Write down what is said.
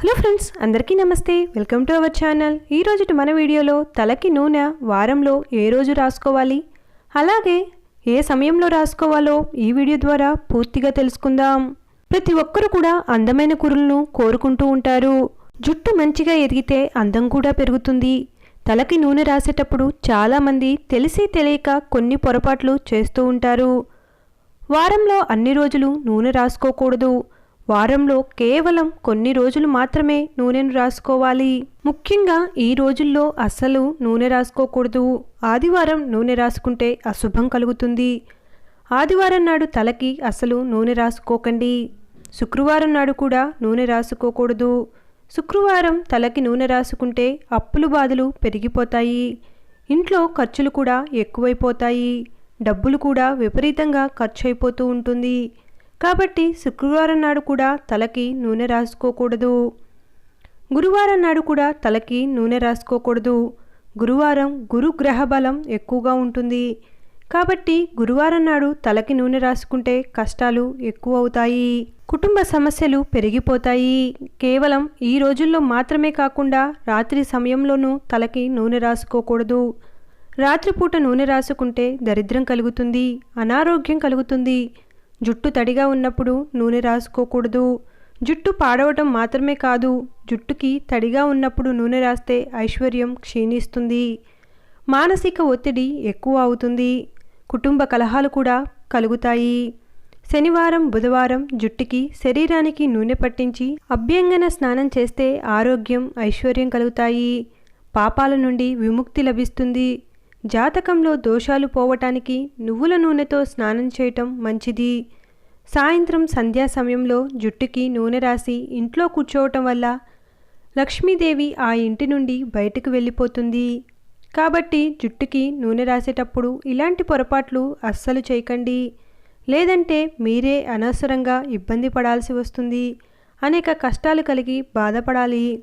Hello friends అందరికీ నమస్తే. Welcome to our channel. ఈరోజు మన వీడియోలో తలకి నూనె వారంలో ఏ రోజు రాసుకోవాలి? అలాగే ఏ సమయంలో రాసుకోవాలో ఈ వీడియో ద్వారా పూర్తిగా తెలుసుకుందాం. ప్రతి ఒక్కరు కూడా అందమైన కురులను కోరుకుంటూ ఉంటారు. జుట్టు మంచిగా ఎదిగితే అందం కూడా పెరుగుతుంది. తలకి నూనె రాసేటప్పుడు చాలామంది తెలిసి తెలియక కొన్ని పొరపాట్లు చేస్తూ ఉంటారు. వారంలో అన్ని రోజులు నూనె రాసుకోకూడదు. వారంలో కేవలం కొన్ని రోజులు మాత్రమే నూనెను రాసుకోవాలి. ముఖ్యంగా ఈ రోజుల్లో అస్సలు నూనె రాసుకోకూడదు. ఆదివారం నూనె రాసుకుంటే అశుభం కలుగుతుంది. ఆదివారం నాడు తలకి అసలు నూనె రాసుకోకండి. శుక్రవారం నాడు కూడా నూనె రాసుకోకూడదు. శుక్రవారం తలకి నూనె రాసుకుంటే అప్పులు బాధలు పెరిగిపోతాయి. ఇంట్లో ఖర్చులు కూడా ఎక్కువైపోతాయి. డబ్బులు కూడా విపరీతంగా ఖర్చు అయిపోతూ ఉంటుంది. కాబట్టి శుక్రవారం నాడు కూడా తలకి నూనె రాసుకోకూడదు. గురువారం నాడు కూడా తలకి నూనె రాసుకోకూడదు. గురువారం గురు గ్రహ బలం ఎక్కువగా ఉంటుంది. కాబట్టి గురువారం నాడు తలకి నూనె రాసుకుంటే కష్టాలు ఎక్కువ అవుతాయి కుటుంబ సమస్యలు పెరిగిపోతాయి. కేవలం ఈ రోజుల్లో మాత్రమే కాకుండా రాత్రి సమయంలోనూ తలకి నూనె రాసుకోకూడదు. రాత్రిపూట నూనె రాసుకుంటే దరిద్రం కలుగుతుంది అనారోగ్యం కలుగుతుంది. జుట్టు తడిగా ఉన్నప్పుడు నూనె రాసుకోకూడదు. జుట్టు పాడవటం మాత్రమే కాదు జుట్టుకి తడిగా ఉన్నప్పుడు నూనె రాస్తే ఐశ్వర్యం క్షీణిస్తుంది. మానసిక ఒత్తిడి ఎక్కువ అవుతుంది. కుటుంబ కలహాలు కూడా కలుగుతాయి. శనివారం బుధవారం జుట్టుకి శరీరానికి నూనె పట్టించి అభ్యంగన స్నానం చేస్తే ఆరోగ్యం ఐశ్వర్యం కలుగుతాయి. పాపాల నుండి విముక్తి లభిస్తుంది. జాతకంలో దోషాలు పోవటానికి నువ్వుల నూనెతో స్నానం చేయటం మంచిది. సాయంత్రం సంధ్యా సమయంలో జుట్టుకి నూనె రాసి ఇంట్లో కూర్చోవటం వల్ల లక్ష్మీదేవి ఆ ఇంటి నుండి బయటకు వెళ్ళిపోతుంది. కాబట్టి జుట్టుకి నూనె రాసేటప్పుడు ఇలాంటి పొరపాట్లు అస్సలు చేయకండి. లేదంటే మీరే అనవసరంగా ఇబ్బంది పడాల్సి వస్తుంది. అనేక కష్టాలు కలిగి బాధపడాలి.